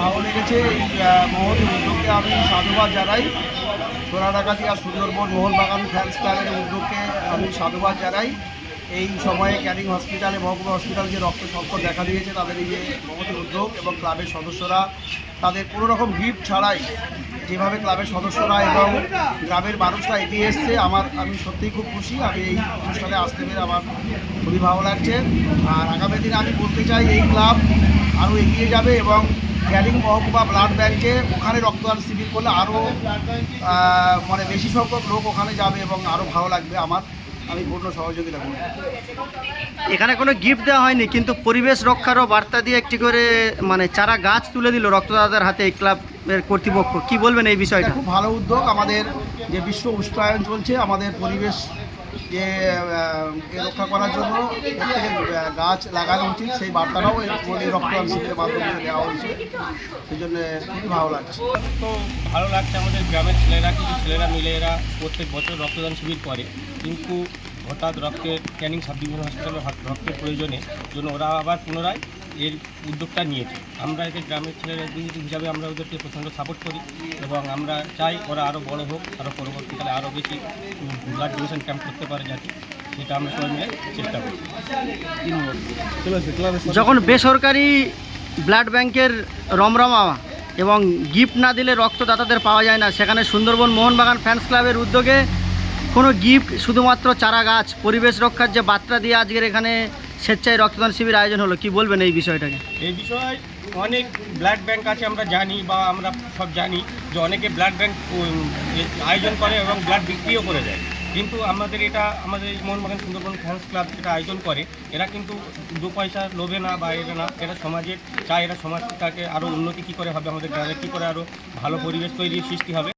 ভালো লেগেছে। মহতি উদ্যোগকে আমি সাধুবাদ জানাই। সোনাডাকাতি আর সুন্দরবন মোহনবাগান ফ্যান্স ক্লাবের উদ্যোগকে আমি সাধুবাদ জানাই। এই সময়ে ক্যানিং হসপিটালে, মহকুমা হসপিটাল যে রক্ত সংকট দেখা দিয়েছে, তাদের এই যে মহতি উদ্যোগ এবং ক্লাবের সদস্যরা, তাদের কোনো রকম গিফট ছাড়াই যেভাবে ক্লাবের সদস্যরা এবং গ্রামের মানুষরা এগিয়ে এসছে, আমার, আমি সত্যিই খুব খুশি। আমি এই অনুষ্ঠানে আসতে পেরে আমার খুবই ভালো লাগছে। আর আগামী দিনে আমি বলতে চাই, এই ক্লাব আরও এগিয়ে যাবে এবং ক্যানিং মহকুমা ব্লাড ব্যাংকে ওখানে রক্তদান শিবির করলে আরও মানে বেশি সংখ্যক লোক ওখানে যাবে এবং আরও ভালো লাগবে আমার। আমি পূর্ণ সহযোগিতা করব। এখানে কোনো গিফট দেওয়া হয়নি কিন্তু পরিবেশ রক্ষারও বার্তা দিয়ে একটি করে মানে চারা গাছ তুলে দিল রক্তদাতার হাতে এই ক্লাবের কর্তৃপক্ষ। কি বলবেন এই বিষয়টা? খুব ভালো উদ্যোগ। আমাদের যে বিশ্ব উষ্ণায়ন চলছে আমাদের পরিবেশ যে রক্ষা করার জন্য প্রত্যেকের গাছ লাগানো উচিত। সেই বার্তাটাও এই রক্তদান শিবিরের মাধ্যমে দেওয়া হয়েছে। সেই জন্য খুবই ভালো লাগছে। তো ভালো লাগছে আমাদের গ্রামের ছেলেরা, কিছু ছেলেরা মিলে এরা প্রত্যেক বছর রক্তদান শিবির করে। কিন্তু হঠাৎ রক্তের ক্যানিং সাব হসপিটালে রক্তের প্রয়োজনে, জন্য ওরা আবার পুনরায় এর উদ্যোগটা নিয়েছে। আমরা এদের গ্রামের ছেলেরা হিসাবে আমরা ওদেরকে প্রচণ্ড সাপোর্ট করি এবং আমরা চাই ওরা আরও বড় হোক আরও পরবর্তীকালে আরও বেশি ব্লাড ডোনেশন ক্যাম্প করতে পারে যাতে, সেটা আমরা সবাই মিলে চেষ্টা করি। যখন বেসরকারি ব্লাড ব্যাংকের রমরমা এবং গিফট না দিলে রক্তদাতাদের পাওয়া যায় না, সেখানে সুন্দরবন মোহনবাগান ফ্যান্স ক্লাবের উদ্যোগে কোনো গিফট শুধুমাত্র চারা গাছ পরিবেশ রক্ষার যে বার্তা দিয়ে আজকের এখানে স্বেচ্ছায় রক্তদান শিবির আয়োজন হলো, কি বলবেন এই বিষয়টাকে? এই বিষয়ে, অনেক ব্লাড ব্যাংক আছে, আমরা জানি বা আমরা সব জানি যে অনেকে ব্লাড ব্যাংক আয়োজন করে এবং ব্লাড বিক্রিও করে দেয়। কিন্তু আমাদের এটা, আমাদের মোহনবাগান সুন্দরবন ফ্যান্স ক্লাব যেটা আয়োজন করে, এরা কিন্তু দু পয়সা লোভে না বা এরা না এরা সমাজের চায় এরা সমাজটাকে আরও উন্নতি কী করে হবে, আমাদের গ্রামে কী করে আরও ভালো পরিবেশ তৈরি সৃষ্টি হবে।